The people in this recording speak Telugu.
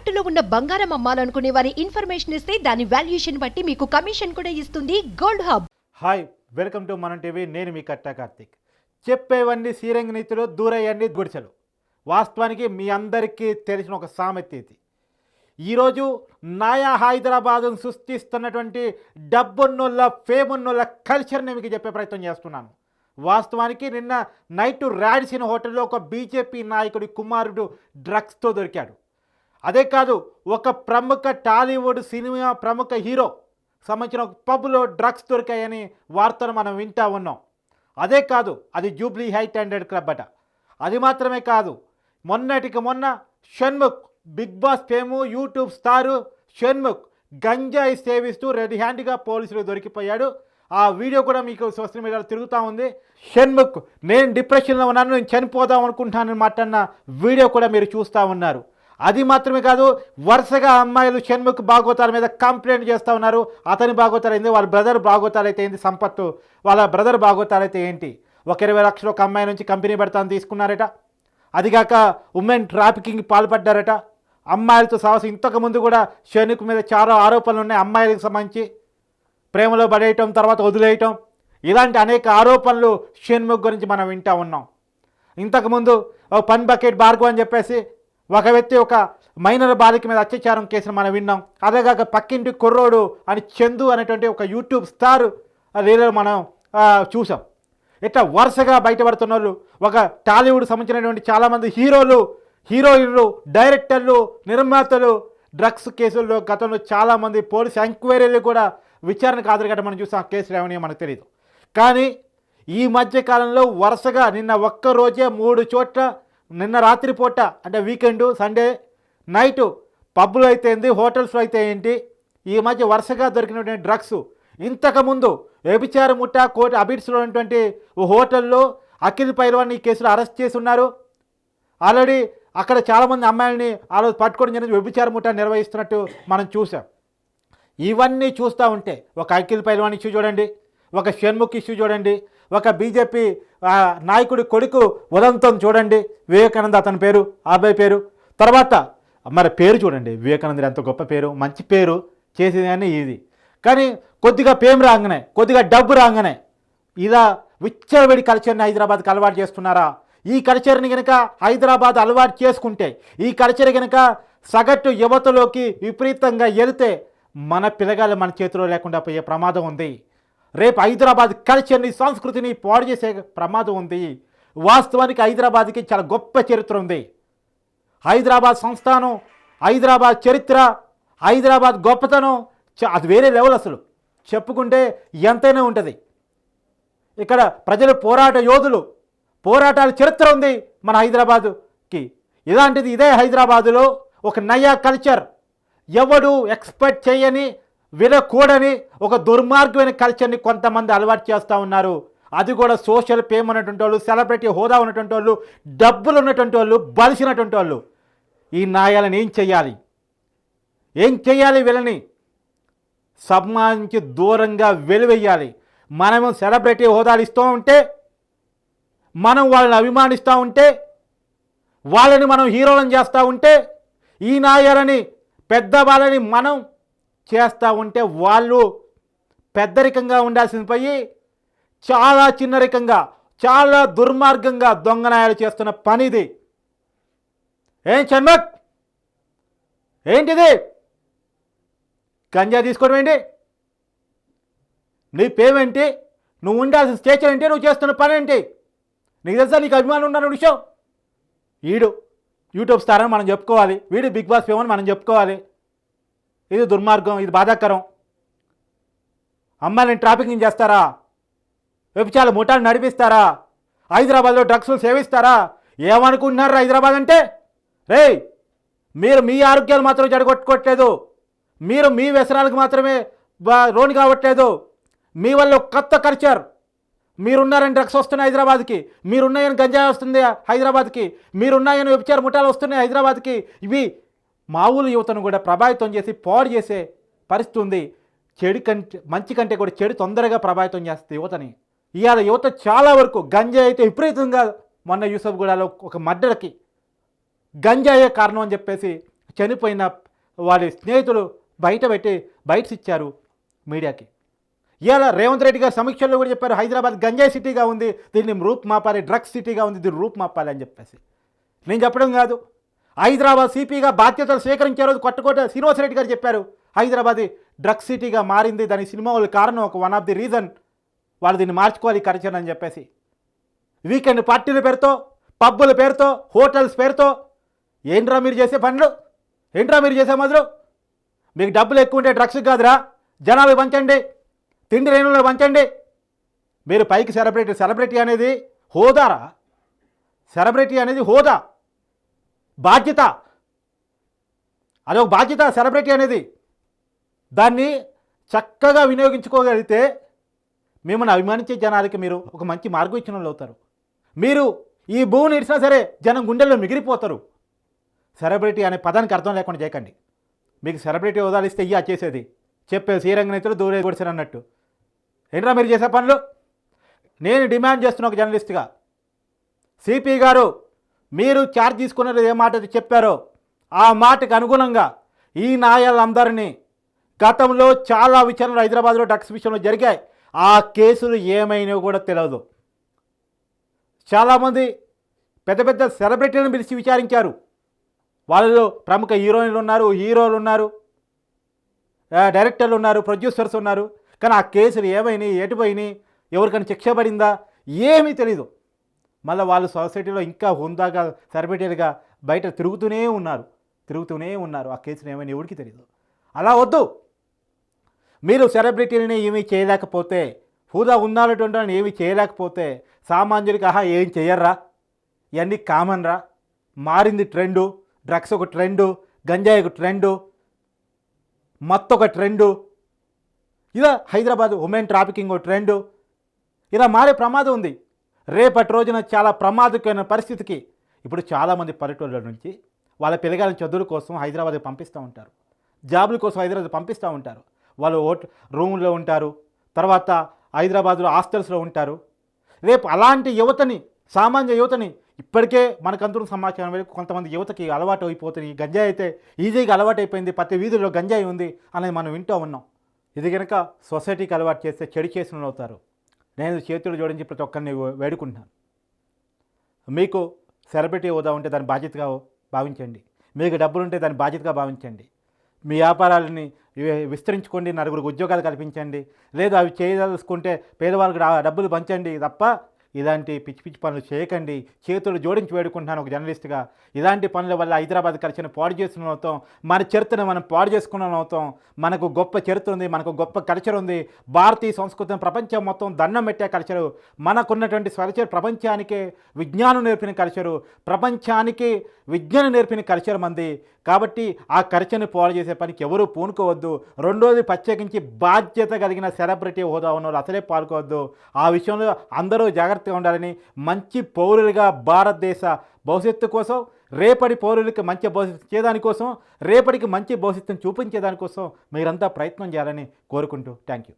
తాకట్టులో ఉన్న బంగారం అమ్మాలనుకునే వారి ఇన్ఫర్మేషన్ ఇస్తే దాని వాల్యుయేషన్ బట్టి మీకు కమిషన్ కూడా ఇస్తుంది gold hub. Hi welcome to మన టీవీ. నేను మీ కట్టా కార్తిక్. చెప్పేవన్నీ సీరంగ నీతులు దూరయ్యండి గుడిసెలు. వాస్తవానికి మీ అందరికీ తెలిసిన ఒక సామెత ఇది. ఈరోజు నాయా హైదరాబాద్ను సృష్టిస్తున్నటువంటి డబ్బున్నోళ్ళ ఫేమున్నోళ్ళ కల్చర్ని మీకు చెప్పే ప్రయత్నం చేస్తున్నాను. వాస్తవానికి నిన్న నైట్ రాడిసిన హోటల్లో ఒక బీజేపీ నాయకుడి కుమారుడు డ్రగ్స్తో దొరికాడు. అదే కాదు ఒక ప్రముఖ టాలీవుడ్ సినిమా ప్రముఖ హీరో సంబంధించిన ఒక పబ్లో డ్రగ్స్ దొరికాయని వార్తను మనం వింటా ఉన్నాం. అదే కాదు అది జూబ్లీ హైట్ హండ్రెడ్ క్లబ్ అట. అది మాత్రమే కాదు మొన్నటికి మొన్న Shanmukh Bigg Boss fame YouTube star Shanmukh గంజాయి సేవిస్తూ రెడీ హ్యాండ్గా పోలీసులు దొరికిపోయాడు. ఆ వీడియో కూడా మీకు సోషల్ మీడియాలో తిరుగుతూ ఉంది. షణ్ముఖ్ నేను డిప్రెషన్లో ఉన్నాను నేను చనిపోదాం అనుకుంటానని మాట్లాడిన వీడియో కూడా మీరు చూస్తూ ఉన్నారు. అది మాత్రమే కాదు వరుసగా అమ్మాయిలు షణ్ముఖ్ బాగోతాల మీద కంప్లైంట్ చేస్తూ ఉన్నారు. అతని భాగోతాలు ఏంది? వాళ్ళ బ్రదర్ బాగోతాలు అయితే ఏంది? సంపత్తు. వాళ్ళ బ్రదర్ బాగోతాలు అయితే ఏంటి? ఒక ఇరవై లక్షలు ఒక అమ్మాయి నుంచి కంపెనీ పెడతాను తీసుకున్నారట. అదిగాక ఉమెన్ ట్రాఫికింగ్ పాల్పడ్డారట. అమ్మాయిలతో సహసం ఇంతకుముందు కూడా షణ్ముఖ్ మీద చాలా ఆరోపణలు ఉన్నాయి అమ్మాయిలకు సంబంధించి. ప్రేమలో పడేయటం తర్వాత వదిలేయటం. ఇలాంటి అనేక ఆరోపణలు షణ్ముఖ్ గురించి మనం వింటా ఉన్నాం. ఇంతకుముందు ఒక పన్ బకెట్ భార్గవ్ అని చెప్పేసి ఒక వ్యక్తి ఒక మైనర్ బాలిక మీద అత్యాచారం కేసును మనం విన్నాం. అదేగాక పక్కింటి కుర్రోడు అని చందు అనేటువంటి ఒక యూట్యూబ్ స్టార్ రీలర్ మనం చూసాం ఇట్లా వరుసగా బయటపడుతున్న వాళ్ళు ఒక టాలీవుడ్ సంబంధించినటువంటి చాలామంది హీరోలు హీరోయిన్లు డైరెక్టర్లు నిర్మాతలు డ్రగ్స్ కేసుల్లో గతంలో చాలామంది పోలీస్ ఎంక్వైరీలు కూడా విచారణకు హాజరుగట్ట మనం చూసాం. ఆ కేసులు ఏమని మనకు తెలియదు కానీ ఈ మధ్య కాలంలో వరుసగా నిన్న ఒక్క రోజే మూడు చోట్ల నిన్న రాత్రి పూట అంటే వీకెండ్ సండే నైటు పబ్బులు అయితే ఏంటి హోటల్స్లో అయితే ఏంటి ఈ మధ్య వరుసగా దొరికినటువంటి డ్రగ్స్. ఇంతకుముందు వ్యభిచార ముఠా కోటి అబిడ్స్లో ఉన్నటువంటి ఓ హోటల్లో అఖిల్ పైల్వాన్ని ఈ కేసులో అరెస్ట్ చేసి ఉన్నారు. ఆల్రెడీ అక్కడ చాలామంది అమ్మాయిల్ని ఆ రోజు పట్టుకోవడం జరిగింది వ్యభిచార ముఠా నిర్వహిస్తున్నట్టు మనం చూసాం ఇవన్నీ చూస్తూ ఉంటే ఒక అఖిల్ పైల్వాన్ ఇష్యూ చూడండి ఒక షణ్ముఖ్ ఇష్యూ చూడండి ఒక బీజేపీ నాయకుడి కొడుకు ఉదంతం చూడండి. వివేకానంద అతని పేరు అబ్బాయి పేరు. తర్వాత మరి పేరు చూడండి. వివేకానంద ఎంత గొప్ప పేరు మంచి పేరు చేసేది ఇది. కానీ కొద్దిగా పేమ్ రాగానే కొద్దిగా డబ్బు రాగానే ఇలా విచ్చలవిడి కల్చర్ని హైదరాబాద్కి అలవాటు చేస్తున్నారా ఈ కల్చర్ని కనుక హైదరాబాద్ అలవాటు చేసుకుంటే ఈ కల్చర్ కనుక సగటు యువతలోకి విపరీతంగా వెళితే మన పిల్లగాళ్ళు మన చేతిలో లేకుండా పోయే ప్రమాదం ఉంది. రేపు హైదరాబాద్ కల్చర్ని సంస్కృతిని పాడు చేసే ప్రమాదం ఉంది. వాస్తవానికి హైదరాబాద్కి చాలా గొప్ప చరిత్ర ఉంది. హైదరాబాద్ సంస్థానం హైదరాబాద్ చరిత్ర హైదరాబాద్ గొప్పతనం అది వేరే లెవెల్ అసలు. చెప్పుకుంటే ఎంతైనా ఉంటుంది. ఇక్కడ ప్రజలు పోరాట యోధులు పోరాటాల చరిత్ర ఉంది మన హైదరాబాదుకి. ఇలాంటిది ఇదే హైదరాబాదులో ఒక నయా కల్చర్. ఎవడు ఎక్స్పెక్ట్ చేయని వినకూడని ఒక దుర్మార్గమైన కల్చర్ని కొంతమంది అలవాటు చేస్తూ ఉన్నారు. అది కూడా సోషల్ ఫేమ్ ఉన్నటువంటి వాళ్ళు సెలబ్రిటీ హోదా ఉన్నటువంటి వాళ్ళు డబ్బులు ఉన్నటువంటి వాళ్ళు బలిసినటువంటి వాళ్ళు. ఈ నాయాలను ఏం చేయాలి ఏం చేయాలి వీళ్ళని? సమాజానికి దూరంగా వెలువెయ్యాలి మనము సెలబ్రిటీ హోదాలు ఇస్తూ ఉంటే మనం వాళ్ళని అభిమానిస్తూ ఉంటే వాళ్ళని మనం హీరోలను చేస్తూ ఉంటే ఈ నాయాలని పెద్దవాళ్ళని మనం చేస్తూ ఉంటే వాళ్ళు పెద్దరికంగా ఉండాల్సింది పోయి చాలా చిన్నరికంగా చాలా దుర్మార్గంగా దొంగనాయాలు చేస్తున్న పని ఇది ఏం చన్మక్ ఏంటిది? గంజా తీసుకోవడం ఏంటి? నీ పేమేంటి నువ్వు ఉండాల్సిన స్టేచర్ ఏంటి? నువ్వు చేస్తున్న పని ఏంటి? నీకు తెలుసా నీకు అభిమానులు ఉన్నాను విషయం వీడు యూట్యూబ్ స్టార్ అని మనం చెప్పుకోవాలి. వీడు బిగ్ బాస్ ఫేమ్ అని మనం చెప్పుకోవాలి. ఇది దుర్మార్గం ఇది బాధాకరం. అమ్మాయిని ట్రాఫికింగ్ చేస్తారా? వ్యభిచాల ముఠాలు నడిపిస్తారా? హైదరాబాద్లో డ్రగ్స్లు సేవిస్తారా? ఏమనుకుంటున్నారు హైదరాబాద్ అంటే? రేయ్ మీరు మీ ఆరోగ్యాలు మాత్రం జడగొట్టుకోవట్లేదు మీరు మీ వ్యసనాలకు మాత్రమే రోని కావట్లేదు. మీ వల్ల ఒక కొత్త కల్చర్ మీరున్నారని డ్రగ్స్ వస్తున్నాయి హైదరాబాద్కి. మీరున్నాయని గంజాయి వస్తుంది హైదరాబాద్కి. మీరున్నాయని వ్యభిచార ముఠాలు వస్తున్నాయి హైదరాబాద్కి. ఇవి మామూలు యువతను కూడా ప్రభావితం చేసి పాడు చేసే పరిస్థితి ఉంది. చెడు కంటే మంచి కంటే కూడా చెడు తొందరగా ప్రభావితం చేస్తుంది యువతని. ఇవాళ యువత చాలా వరకు గంజాయి అయితే విపరీతంగా మొన్న యూసఫ్గూడలో ఒక మర్డర్కి గంజాయే కారణం అని చెప్పేసి చనిపోయిన వారి స్నేహితులు బయట పెట్టి బయటస్ ఇచ్చారు మీడియాకి. ఇవాళ రేవంత్ రెడ్డి గారు సమీక్షల్లో కూడా చెప్పారు హైదరాబాద్ గంజాయి సిటీగా ఉంది దీన్ని రూప్ మాపాలి డ్రగ్స్ సిటీగా ఉంది దీన్ని రూప్ మాపాలి అని చెప్పేసి. నేను చెప్పడం కాదు. హైదరాబాద్ సిపిగా బాధ్యతలు స్వీకరించే రోజు కొట్టకోట శ్రీనివాసరెడ్డి గారు చెప్పారు. హైదరాబాద్ డ్రగ్స్ సిటీగా మారింది. దాని సినిమా కారణం ఒక వన్ ఆఫ్ ది రీజన్ వాళ్ళు దీన్ని మార్చుకోవాలి కల్చర్ అని చెప్పేసి. వీకెండ్ పార్టీల పేరుతో పబ్బుల పేరుతో హోటల్స్ పేరుతో ఏంట్రా మీరు చేసే పనులు? ఏంట్రా మీరు చేసే మొదలు? మీకు డబ్బులు ఎక్కువ ఉంటే డ్రగ్స్ కాదురా. జనాలు పంచండి తిండి రేణులు పంచండి మీరు పైకి సెలబ్రిటీ సెలబ్రిటీ అనేది హోదారా? సెలబ్రిటీ అనేది హోదా. బాధ్యత. అదొక బాధ్యత సెలబ్రిటీ అనేది. దాన్ని చక్కగా వినియోగించుకోగలిగితే మిమ్మల్ని అభిమానించే జనాలకి మీరు ఒక మంచి మార్గం ఇచ్చిన వాళ్ళు అవుతారు. మీరు ఈ భూమిని ఇచ్చినా సరే జనం గుండెల్లో మిగిలిపోతారు. సెలబ్రిటీ అనే పదానికి అర్థం లేకుండా చేయకండి. మీకు సెలబ్రిటీ ఉదాహరిస్తే ఇయ్యా చేసేది. చెప్పే శ్రీరంగ నేతలు దూరే కొడిసారు అన్నట్టు. ఏంట్రా మీరు చేసే పనులు? నేను డిమాండ్ చేస్తున్న ఒక జర్నలిస్ట్గా. సిపి గారు మీరు ఛార్జ్ తీసుకున్నది ఏ మాట అయితే చెప్పారో ఆ మాటకు అనుగుణంగా ఈ నాయాలందరినీ గతంలో చాలా విచారణలు హైదరాబాద్లో డ్రగ్స్ విషయంలో జరిగాయి. ఆ కేసులు ఏమైనాయో కూడా తెలియదు చాలామంది పెద్ద పెద్ద సెలబ్రిటీలను పిలిచి విచారించారు. వాళ్ళలో ప్రముఖ హీరోయిన్లు ఉన్నారు హీరోలు ఉన్నారు డైరెక్టర్లు ఉన్నారు ప్రొడ్యూసర్స్ ఉన్నారు. కానీ ఆ కేసులు ఏమైనాయి ఎటుపోయినాయి ఎవరికైనా శిక్ష పడిందా ఏమీ తెలీదు. మళ్ళీ వాళ్ళు సొసైటీలో ఇంకా హుందాగా సెలబ్రిటీలుగా బయట తిరుగుతూనే ఉన్నారు. తిరుగుతూనే ఉన్నారు. ఆ కేసులు ఏమైనా ఎవరికి తెలియదు అలా వద్దు. మీరు సెలబ్రిటీలని ఏమీ చేయలేకపోతే హూదా ఉన్నటువంటి వాళ్ళని ఏమీ చేయలేకపోతే సామాన్యుడికి ఆహా ఏం చేయర్రా? ఇవన్నీ కామన్ రా. మారింది ట్రెండు. డ్రగ్స్ ఒక ట్రెండు. గంజాయి ఒక ట్రెండు. మత్తు ఒక ట్రెండు. ఇలా హైదరాబాద్ ఉమెన్ ట్రాఫికింగ్ ఒక ట్రెండు. ఇలా మారే ప్రమాదం ఉంది. రేపటి రోజున చాలా ప్రమాదకమైన పరిస్థితికి ఇప్పుడు చాలామంది పల్లెటూళ్ళ నుంచి వాళ్ళ పిల్లగాళ్ళ చదువుల కోసం హైదరాబాద్ పంపిస్తూ ఉంటారు. జాబుల కోసం హైదరాబాద్ పంపిస్తూ ఉంటారు. వాళ్ళు ఓట్ రూమ్లో ఉంటారు. తర్వాత హైదరాబాద్లో హాస్టల్స్లో ఉంటారు. రేపు అలాంటి యువతని సామాన్య యువతని ఇప్పటికే మనకందరూ సమాచారం వరకు కొంతమంది యువతకి అలవాటు అయిపోతుంది. గంజాయి అయితే ఈజీగా అలవాటు అయిపోయింది. ప్రతి వీధుల్లో గంజాయి ఉంది అనేది మనం వింటూ ఉన్నాం. ఇది కనుక సొసైటీకి అలవాటు చేస్తే చెడు చేసిన అవుతారు. నేను చేతులు జోడించి ప్రతి ఒక్కరిని వేడుకుంటున్నాను. మీకు సెలబ్రిటీ హోదా ఉంటే దాని బాధ్యతగా భావించండి. మీకు డబ్బులు ఉంటే దాని బాధ్యతగా భావించండి. మీ వ్యాపారాలని విస్తరించుకోండి నలుగురికి ఉద్యోగాలు కల్పించండి. లేదు అవి చేయదలుచుకుంటే పేదవాళ్ళకి డబ్బులు పంచండి తప్ప ఇలాంటి పిచ్చి పిచ్చి పనులు చేయకండి. చేతులు జోడించి వేడుకుంటున్నాను ఒక జర్నలిస్ట్గా. ఇలాంటి పనుల వల్ల హైదరాబాద్ కల్చర్ని పాడు చేసుకున్న అవుతాం మన చరిత్రను మనం పాడు చేసుకున్న అవుతాం మనకు గొప్ప చరిత్ర ఉంది మనకు గొప్ప కల్చర్ ఉంది. భారతీయ సంస్కృతిని ప్రపంచం మొత్తం దండం పెట్టే కల్చరు మనకున్నటువంటి కల్చర్ ప్రపంచానికే విజ్ఞానం నేర్పిన కల్చరు ప్రపంచానికి విజ్ఞానం నేర్పిన కల్చర్ మంది. కాబట్టి ఆ ఖర్చుని పాడు చేసే పనికి ఎవరూ పూనుకోవద్దు. రెండోది ప్రత్యేకించి బాధ్యత కలిగిన సెలబ్రిటీ హోదా ఉన్న వాళ్ళు అసలే పాల్గొవద్దు ఆ విషయంలో అందరూ జాగ్రత్తగా ఉండాలని మంచి పౌరులుగా భారతదేశ భవిష్యత్తు కోసం రేపటి పౌరులకి మంచి భవిష్యత్తు చేయడానికోసం రేపటికి మంచి భవిష్యత్తును చూపించేదానికోసం మీరంతా ప్రయత్నం చేయాలని కోరుకుంటూ థ్యాంక్ యూ